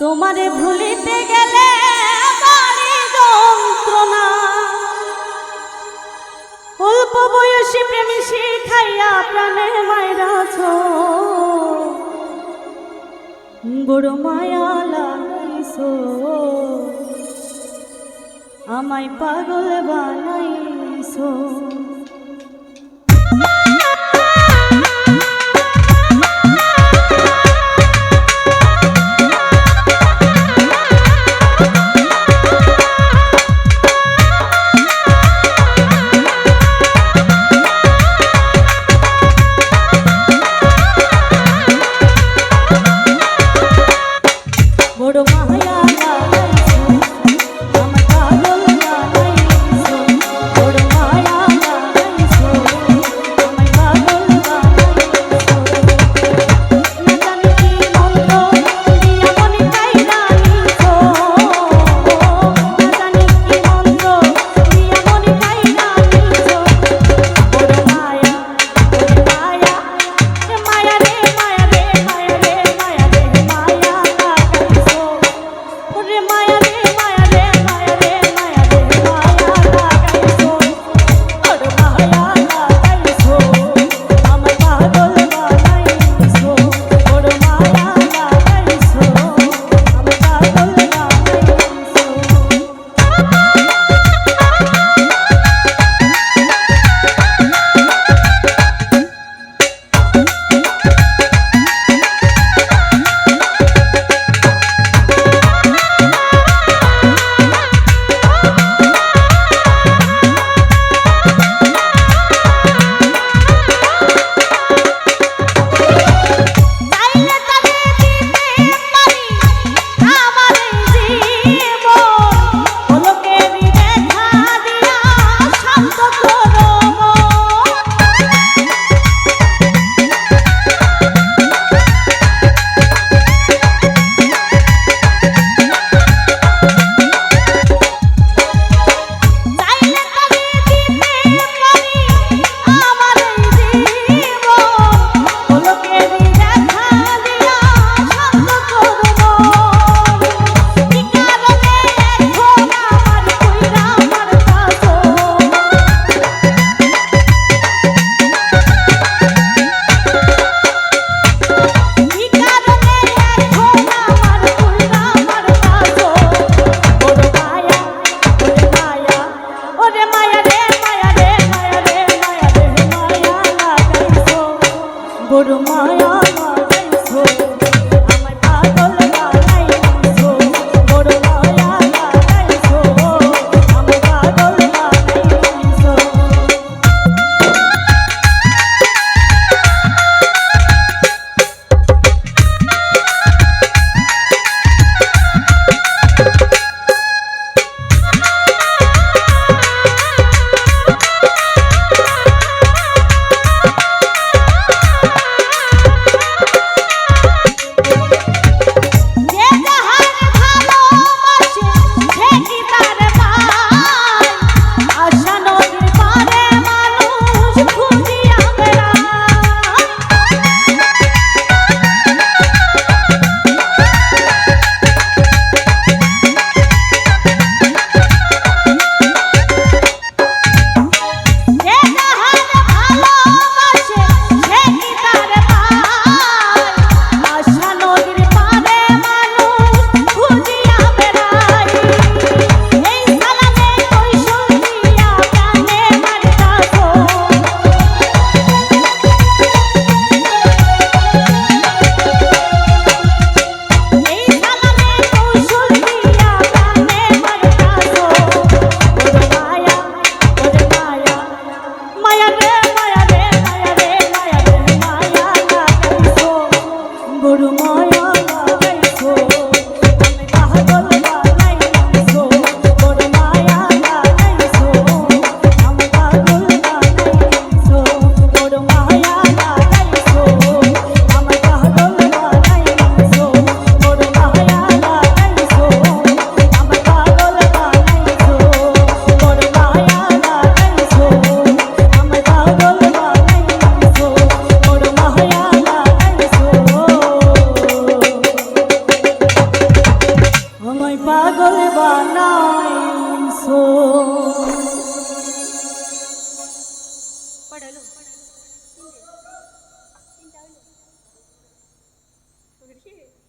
তোমারে ভুলিতে গেলে অল্প বয়সী প্রেমী শিখাইয়া প্রাণে মাইরাছ বড় মায়া আমায় পাগল বানাইছো páralo. Páralo. Siente. Siente, Jorge.